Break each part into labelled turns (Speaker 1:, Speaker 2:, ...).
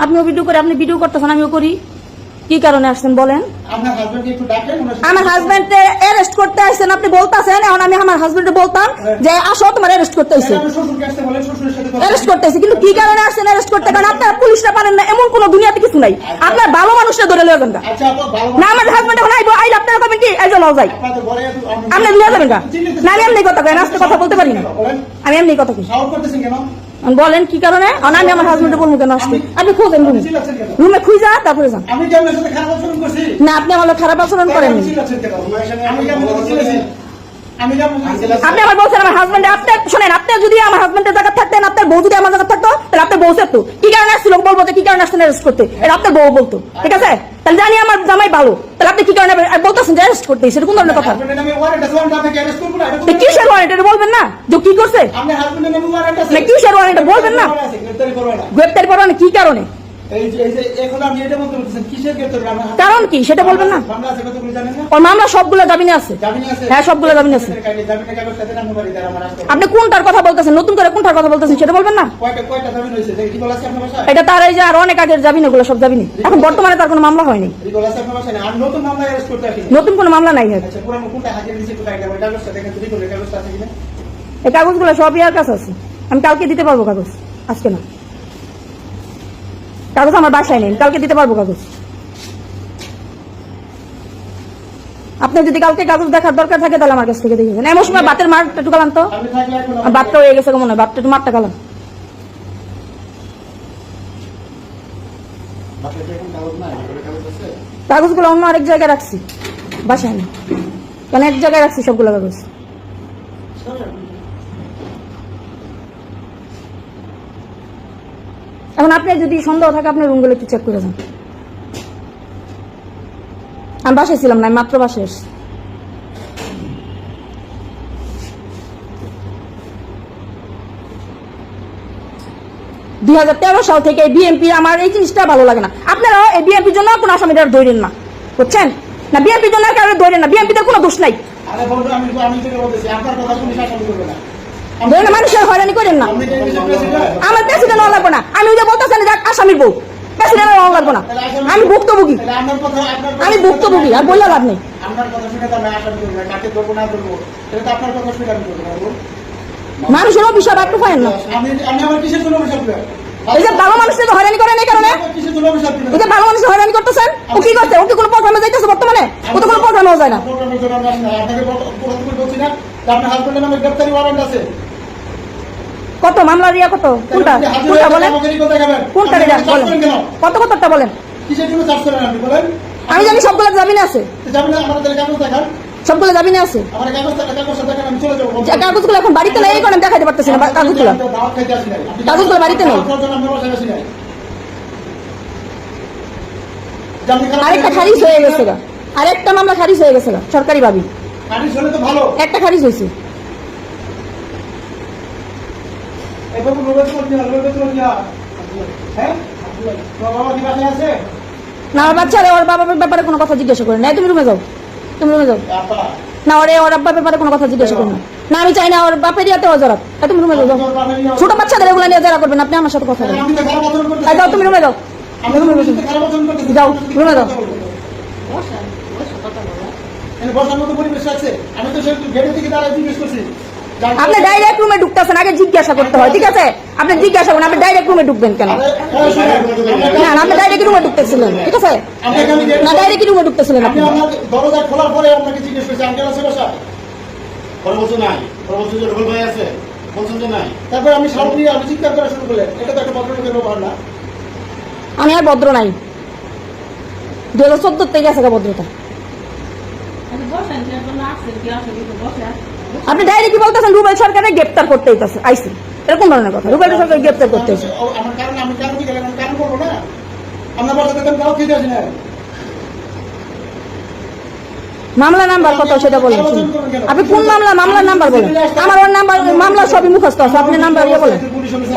Speaker 1: আপনিও ভিডিও করে আপনি ভিডিও করতেছেন আমিও করি। কি কারণে আসছেন বলেন? আমার হাজবেন্ড অ্যারেস্ট করতে আসছেন আপনি বলতাছেন এখন আমি আমার হাজবেন্ডে বলতাম যে আসো তোমার অ্যারেস্ট করতে আসছে
Speaker 2: আসতে
Speaker 1: অ্যারেস্ট করতেছে কিন্তু কি কারণে আসছেন অ্যারেস্ট করতে? কারণ আপনারা পুলিশরা পারেন না এমন কোনো দুনিয়াতে কিছু নাই। আপনার ভালো মানুষরা ধরে লয়ে যাবেন গা।
Speaker 2: আচ্ছা
Speaker 1: না আমার হাজবেন্ড এখন আইবো আইলে আপনারা কবেন কি এই জন্য যাই।
Speaker 2: আপনি-
Speaker 1: লিয়ে যাবেন না আমি এমনি কথা কই না আজকে কথা বলতে পারি না। আমি এমনি কথা কই।
Speaker 2: করতেছেন কেন?
Speaker 1: বলেন কি কারণে? আমি আমার হাজবেন্ডে বলব কেন আসতে? আপনি খুঁজেন রুমে। রুমে খুঁজা তারপরে যান। না আপনি আমার খারাপ আচরণ করেন
Speaker 2: আপনি
Speaker 1: আমার বলছেন আমার হাজবেন্ড আপনি শোনেন আপনি যদি আমার হাজবেন্ডের জায়গা থাকতেন আপনার বউ যদি আমার জায়গা থাকতো তাহলে আপনার বউ থাকতো কি কারণে আসছিল বলব যে কি কারণে আসছেন অ্যারেস্ট করতে? এটা আপনার বউ বলতো ঠিক আছে? তাহলে জানি আমার জামাই ভালো। তাহলে আপনি কি কারণে বলতেছেন যে অ্যারেস্ট করতে সেটা কোন ধরনের কথা?
Speaker 2: হাজবেন্ডের নামে ওয়ারেন্ট আছে, ওয়ারেন্ট আপনাকে arrest করব না, এটা
Speaker 1: তো
Speaker 2: কোনো-
Speaker 1: কিসের ওয়ারেন্ট এটা বলবেন না। যে কি করছে?
Speaker 2: আপনার হাজবেন্ডের নামে ওয়ারেন্ট আছে।
Speaker 1: না, কিসের warrant? বলবেন না? গ্রেপ্তার করানো কি কারণে? কারণ কি? সেটা বলবেন না? ওর মামলা সবগুলো জামিনে আছে। হ্যাঁ, সবগুলো জামিনে আছে। আপনি কোনটার কথা বলতেছেন? নতুন করে কোনটার কথা বলতেছেন সেটা বলবেন না? এটা তার এই যে আর অনেক আগের জামিন ওগুলো সব জামিনে। এখন বর্তমানে তার কোনো মামলা হয়নি।
Speaker 2: নতুন
Speaker 1: কোনো মামলা নাই
Speaker 2: আচ্ছা
Speaker 1: এই কাগজগুলো সব ইয়ার কাছে আছে। আমি কালকে দিতে পারব কাগজ। আজকে না। কাগজ আমার বাসায় নেই কালকে দিতে পারব কাগজ? আপনি যদি কালকে কাগজ দেখার দরকার থাকে তাহলে আমার কাছ থেকে দেখেছেন এমন সময় বাতের মারটা একটু কালাম তো। বাতটা হয়ে গেছে মনে হয় বাতটা একটু মারটা
Speaker 2: আছে?
Speaker 1: কাগজগুলো অন্য আরেক জায়গায় রাখছি। বাসায় নেই। কারণ এক জায়গায় রাখছি সবগুলো কাগজ। এখন আপনি যদি সন্দেহ থাকে, আপনার রুমগুলো একটু চেক করে যান। আমি বাসায় ছিলাম না মাত্র বাসায় এসেছি। দুই সাল থেকে বিএনপি আমার এই জিনিসটা ভালো লাগে না। আপনারা এই বিএনপির জন্য কোনো আসামিদের ধরেন না। বুঝছেন? না বিএনপির জন্য কারও ধরেন না। বিএনপিতে কোনো দোষ নাই।
Speaker 2: আমি আমি আপনার কথা শুনে শাসন করবে না।
Speaker 1: ধরেন মানুষের হয়রানি করেন না। আমার প্রেসিডেন্ট হওয়া লাগবে না। আমি ওই যে বলতেছেন যে আসামির বউ। প্রেসিডেন্ট হওয়া লাগবে না। আমি ভুক্তভোগী। আমি ভুক্তভোগী, আর বললে লাভ নেই। মানুষের অভিশাপ একটু পায়েন না। এই যে ভালো মানুষের হয়রানি করেন এই কারণে। ওই যে ভালো মানুষের হয়রানি করতেছেন, ও কি করছে? ও কি কোনো প্রোগ্রামে যাইতেছে বর্তমানে? ও তো কোনো প্রোগ্রামেও যায় না। কত? মামলা রিয়া কত? কোনটা? কোনটা বলেন? কোনটা রিয়া বলেন। কত কতটা বলেন?
Speaker 2: কিসের জন্য চার্জ করেন আপনি? বলেন।
Speaker 1: আমি জানি সবগুলো জামিনে আছে।
Speaker 2: না দেখান।
Speaker 1: সবগুলো জামিনে আছে।
Speaker 2: আমার কাগজ কাগজটা দেখেন আমি চলে যাব।
Speaker 1: যে কাগজগুলো এখন বাড়িতে নেই এই কারণে আমি দেখাতে পারতেছি না কাগজগুলো। কাগজগুলো বাড়িতে নেই। আরেকটা খারিজ হয়ে গেছে আরেকটা মামলা খারিজ হয়ে গেছে গা সরকারি ভাবি। একটা খারিজ হয়েছে।
Speaker 2: হ্যাঁ? তোমার বাবা কি বাসায় আছে?
Speaker 1: না আমার বাচ্চারে ওর বাবার ব্যাপারে কোনো কথা জিজ্ঞাসা করে না তুমি রুমে যাও তুমি রুমে যাও। না ওরে ওর আব্বার ব্যাপারে কোনো কথা জিজ্ঞাসা করো না না আমি চাই না ওর বাপের ইয়াতে অজরাত এই তুমি রুমে যাও ছোট বাচ্চাদের এগুলো নিয়ে যারা করবেন আপনি আমার সাথে কথা বলেন। যাও তুমি রুমে যাও। যাও, রুমে যাও।
Speaker 2: এখানে বসার মতো পরিবেশ আছে। আমি তো সে গেটের দিকে দাঁড়ায় জিজ্ঞেস করছি।
Speaker 1: আপনি ডাইরেক্ট রুমে ঢুকতেছেন আগে জিজ্ঞাসা করতে হয় ঠিক আছে? আপনি জিজ্ঞাসা করুন আপনি ডাইরেক্ট রুমে ঢুকবেন কেন? না আপনি ডাইরেক্ট রুমে ঢুকতেছিলেন ঠিক আছে? না ডাইরেক্ট রুমে ঢুকতেছিলেন
Speaker 2: আপনি। দরজা খোলার পরে আপনাকে জিজ্ঞেস করছি আঙ্কেল আছে বাসা
Speaker 3: পরবর্তী নাই। পরবর্তী যে রুবেল ভাই আছে। বলছেন যে নাই।
Speaker 2: তারপর আমি আমি চিৎকার করা শুরু করলেন এটা তো একটা ভদ্রলোকের ব্যবহার না।
Speaker 1: আমি আর ভদ্র নাই। দু হাজার চোদ্দ থেকে আছে ভদ্রতা। আপনি ডাইরেক্ট কি বলতেছেন? রুবেল সরকারের গ্রেপ্তার করতে হইতেছে আইসি। এরকম ধরনের কথা। রুবেল সরকার গ্রেপ্তার করতে হইছে মামলা নাম্বার কত সেটা বলেন। আপনি কোন মামলা? মামলার নাম্বার বলেন। আমার ওর নাম্বার মামলা সবই মুখস্থ আছে। আপনি নাম্বার ইয়ে বলেন।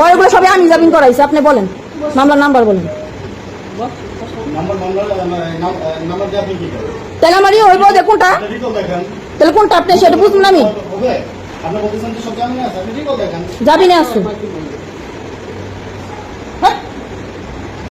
Speaker 1: ওইগুলো সবই আমি জামিন করাইছি। আপনি বলেন। মামলার নাম্বার বলেন। তাহলে আমার ইয়ে হইব যে কোনটা? তাহলে কোনটা আপনি সেটা বুঝুন আমি।
Speaker 3: যাবি না বলতেছেন